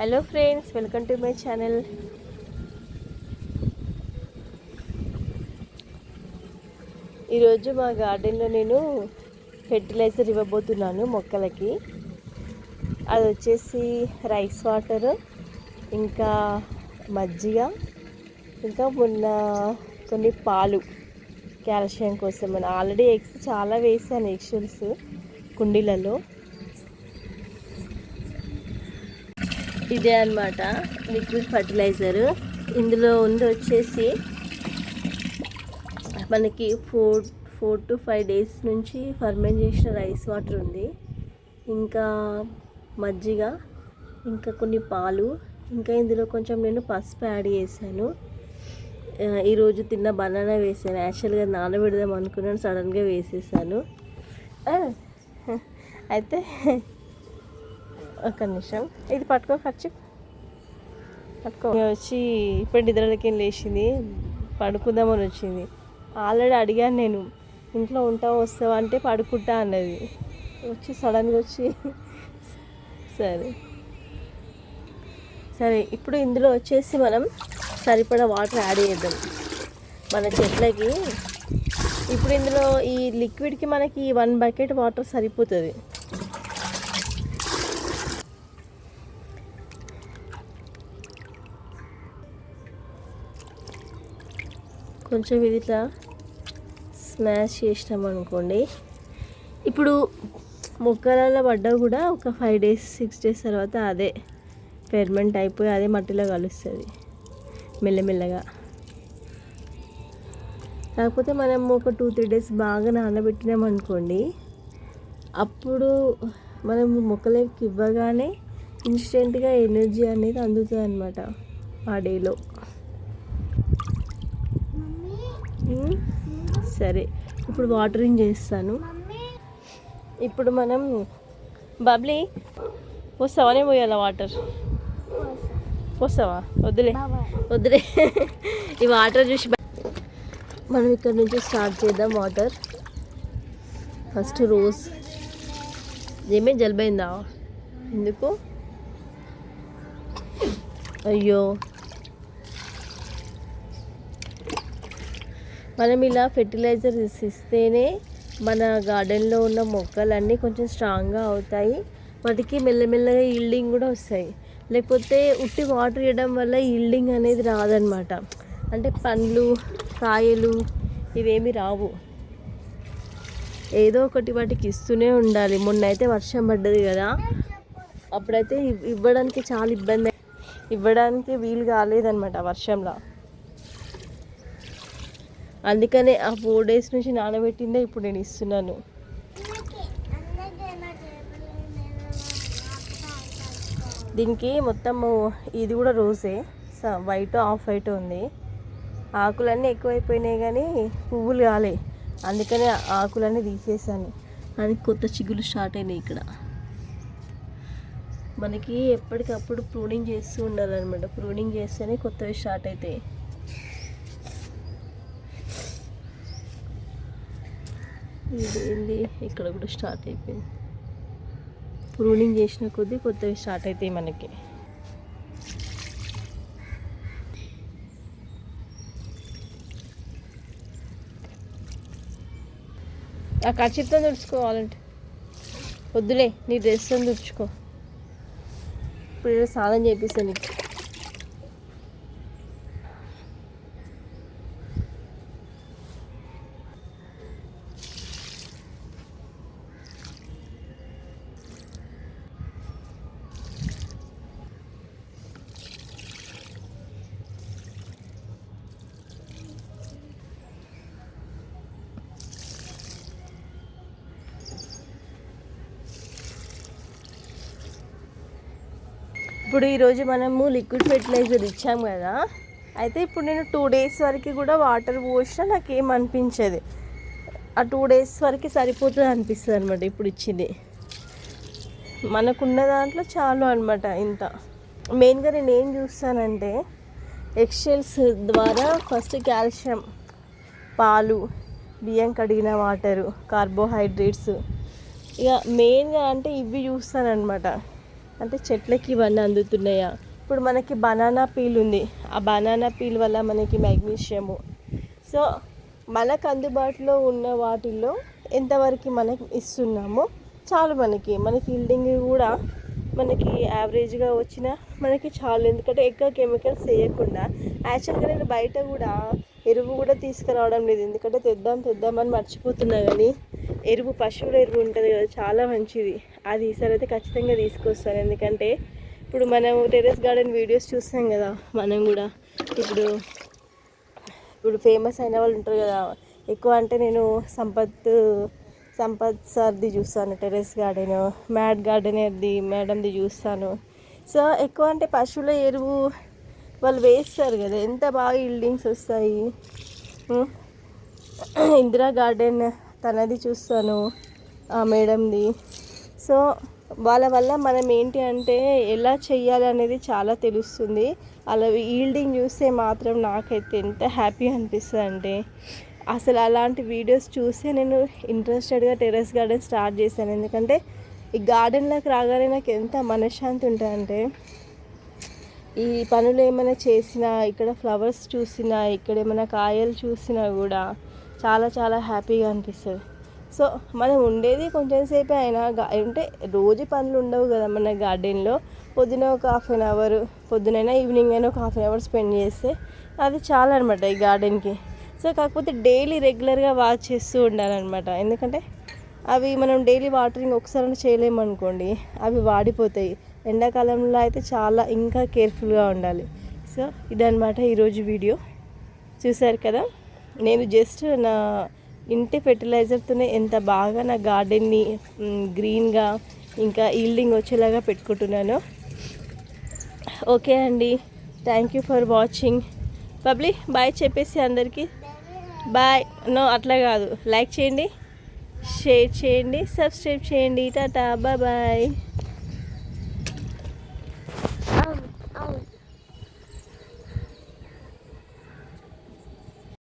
Hello friends welcome to my channel ఈరోజు మా గార్డెన్లో నేను ఫెర్టిలైజర్ ఇవ్వబోతున్నాను మొక్కలకి. అది వచ్చేసి రైస్ వాటర్ ఇంకా మజ్జిగ ఇంకా మొన్న కొన్ని పాలు కాల్షియం కోసం ఆల్రెడీ ఎగ్స్ చాలా వేసాను ఎగ్షెల్స్ కుండీలలో. ఇదే అనమాట లిక్విడ్ ఫర్టిలైజర్ ఇందులో ఉంది వచ్చేసి మనకి four four to five days నుంచి ఫర్మెంట్ చేసిన రైస్ వాటర్ ఉంది. ఇంకా మజ్జిగ ఇంకా కొన్ని పాలు ఇంకా ఇందులో కొంచెం నేను పసుపు యాడ్ చేశాను. ఈరోజు తిన్న బనానా వేసాను. యాక్చువల్గా నానబెడదాం అనుకున్నాను సడన్గా వేసేసాను. అయితే ఒక నిమిషం. ఇది పట్టుకో ఖర్చు పట్టుకో. వచ్చి ఇప్పుడు నిద్రలకి లేచింది. పడుకుందామని వచ్చింది. ఆల్రెడీ అడిగాను నేను ఇంట్లో ఉంటా వస్తావా? అంటే పడుకుంటా అన్నది. వచ్చి సడన్గా వచ్చి సరే. సరే ఇప్పుడు ఇందులో వచ్చేసి మనం సరిపడా వాటర్ యాడ్ చేద్దాం. మన చెట్లకి. ఇప్పుడు ఇందులో ఈ లిక్విడ్కి మనకి వన్ బకెట్ వాటర్ సరిపోతుంది. కొంచెం ఇది ఇట్లా స్మాష్ చేసినాం అనుకోండి. ఇప్పుడు మొక్కలలో పడ్డా కూడా ఒక ఫైవ్ డేస్ సిక్స్ డేస్ తర్వాత అదే ఫెర్మెంట్ అయిపోయి అదే మట్టిలో కలుస్తుంది. మెల్లమెల్లగా. కాకపోతే మనం ఒక టూ త్రీ డేస్ బాగా నానబెట్టినాం అనుకోండి అప్పుడు మనం మొక్కలకి ఇవ్వగానే ఇన్స్టెంట్గా ఎనర్జీ అనేది అందుతుంది అనమాట ఆ డేలో సరే ఇప్పుడు వాటరింగ్ చేస్తాను. ఇప్పుడు మనం బబ్లీ వస్తావానే పోయాలా వాటర్? వస్తావా వద్దులే వద్దులే. ఈ వాటర్ చూసి మనం ఇక్కడ నుంచి స్టార్ట్ చేద్దాం వాటర్ ఫస్ట్ రోజ్ ఏమే జలుబైందా? ఎందుకు? అయ్యో. మనం ఇలా ఫెర్టిలైజర్ ఇస్తేనే మన గార్డెన్లో ఉన్న మొక్కలన్నీ కొంచెం స్ట్రాంగ్గా అవుతాయి. వాటికి మెల్లమెల్లగా ఈల్డింగ్ కూడా వస్తాయి. లేకపోతే ఉట్టి వాటర్ ఇవ్వడం వల్ల ఈల్డింగ్ అనేది రాదనమాట అంటే పండ్లు కాయలు ఇవేమి రావు. ఏదో ఒకటి వాటికి ఇస్తూనే ఉండాలి. మొన్న అయితే వర్షం పడ్డది కదా. అప్పుడైతే ఇవ్- ఇవ్వడానికి చాలా ఇబ్బంది. ఇవ్వడానికి వీలు కాలేదన్నమాట వర్షంలో. అందుకనే ఆ ఫోర్ డేస్ నుంచి నానబెట్టిందే ఇప్పుడు నేను ఇస్తున్నాను. దీనికి మొత్తము ఇది కూడా రోజే. స- వైట్ ఆఫ్ వైట్ ఉంది. ఆకులన్నీ ఎక్కువైపోయినాయి కానీ పువ్వులు కాలే. అందుకనే ఆకులన్నీ తీసేసాను. అది కొత్త చిగులు స్టార్ట్ అయినాయి ఇక్కడ. మనకి ఎప్పటికప్పుడు ప్రూనింగ్ చేస్తూ ఉండాలన్నమాట. ప్రూనింగ్ చేస్తేనే కొత్తవి స్టార్ట్ అవుతాయి ఇది ఏంది ఇక్కడ కూడా స్టార్ట్ అయిపోయింది. ప్రూనింగ్ చేసిన కొద్దీ కొత్తవి స్టార్ట్ అవుతాయి మనకి. ఆ ఖచ్చితంగా తుడుచుకోవాలంటే. వద్దులే నీ డ్రెస్ తుడుచుకో. ఇప్పుడు సాధన చేపిస్తాను నీకు. ఇప్పుడు ఈరోజు మనము లిక్విడ్ ఫెర్టిలైజర్ ఇచ్చాము కదా. అయితే ఇప్పుడు నేను టూ డేస్ వరకు కూడా వాటర్ పోసినా నాకు ఏం అనిపించదు. ఆ టూ డేస్ వరకు సరిపోతుంది అనిపిస్తుంది అనమాట ఇప్పుడు ఇచ్చింది. మనకున్న దాంట్లో చాలు అనమాట ఇంత. మెయిన్గా నేను ఏం చూస్తానంటే ఎక్సెల్స్ ద్వారా ఫస్ట్ కాల్షియం పాలు బియ్యం కడిగిన వాటరు కార్బోహైడ్రేట్స్ ఇక మెయిన్గా అంటే ఇవి చూస్తానన్నమాట. అంటే చెట్లకి ఇవన్నీ అందుతున్నాయా? ఇప్పుడు మనకి బనానా పీల్ ఉంది. ఆ బనానా పీల్ వల్ల మనకి మ్యాగ్నీషియము. సో మనకు అందుబాటులో ఉన్న వాటిల్లో ఎంతవరకు మనకి ఇస్తున్నామో చాలు మనకి. మనకి ఫీల్డింగ్ కూడా మనకి యావరేజ్గా వచ్చిన మనకి చాలు. ఎందుకంటే ఎక్కువ కెమికల్స్ వేయకుండా యాక్చువల్గా నేను బయట కూడా ఎరువు కూడా తీసుకురావడం లేదు. ఎందుకంటే తెద్దాం తెద్దామని మర్చిపోతున్నా కానీ ఎరువు పశువుల ఎరువు ఉంటుంది కదా చాలా మంచిది. అది ఈసారి అయితే ఖచ్చితంగా తీసుకొస్తాను ఎందుకంటే ఇప్పుడు మనం టెరెస్ గార్డెన్ వీడియోస్ చూస్తాం కదా మనం కూడా ఇప్పుడు ఇప్పుడు ఫేమస్ అయిన వాళ్ళు ఉంటారు కదా ఎక్కువ అంటే నేను సంపత్ సంపత్ సార్ది చూస్తాను టెరెస్ గార్డెన్ మ్యాడ్ గార్డెనర్ది మేడంది చూస్తాను. సో ఎక్కువ అంటే పశువుల ఎరువు వాళ్ళు వేస్తారు కదా ఎంత బాగా ఇల్డింగ్స్ వస్తాయి. ఇందిరా గార్డెన్ తనది చూస్తాను ఆ మేడంది. సో వాళ్ళ వల్ల మనం ఏంటి అంటే ఎలా చేయాలి అనేది చాలా తెలుస్తుంది. అలా ఈల్డింగ్ చూస్తే మాత్రం నాకైతే ఎంత హ్యాపీ అనిపిస్తుంది అంటే అసలు అలాంటి వీడియోస్ చూస్తే నేను ఇంట్రెస్టెడ్గా టెర్రస్ గార్డెన్ స్టార్ట్ చేశాను. ఎందుకంటే ఈ గార్డెన్లోకి రాగానే నాకు ఎంత మనశ్శాంతి ఉంటుందంటే ఈ పనులు ఏమైనా చేసినా ఇక్కడ ఫ్లవర్స్ చూసినా ఇక్కడ ఏమైనా కాయలు చూసినా కూడా చాలా చాలా హ్యాపీగా అనిపిస్తుంది. సో మనం ఉండేది కొంచెం సేపే అయినా అంటే రోజు పనులు ఉండవు కదా మన గార్డెన్లో. పొద్దున ఒక హాఫ్ అన్ అవర్ పొద్దునైనా ఈవినింగ్ అయినా ఒక హాఫ్ అన్ అవర్ స్పెండ్ చేస్తే అది చాలా అనమాట ఈ గార్డెన్కి. సో కాకపోతే డైలీ రెగ్యులర్గా వాచ్ చేస్తూ ఉండాలన్నమాట. ఎందుకంటే అవి మనం డైలీ వాటరింగ్ ఒకసారి చేయలేమనుకోండి అవి వాడిపోతాయి. ఎండాకాలంలో అయితే చాలా ఇంకా కేర్ఫుల్గా ఉండాలి. సో ఇదనమాట ఈరోజు వీడియో. చూసారు కదా? నేను జస్ట్ నా ఇంటి ఫెర్టిలైజర్తోనే ఎంత బాగా నా గార్డెన్ని గ్రీన్గా ఇంకా ఈల్డింగ్ వచ్చేలాగా పెట్టుకుంటున్నాను. ఓకే అండి. థ్యాంక్ యూ ఫర్ వాచింగ్ పబ్లి బాయ్ చెప్పేసి అందరికీ. బాయ్ నో అట్లా కాదు. లైక్ చేయండి షేర్ చేయండి సబ్స్క్రైబ్ చేయండి. Tata bye bye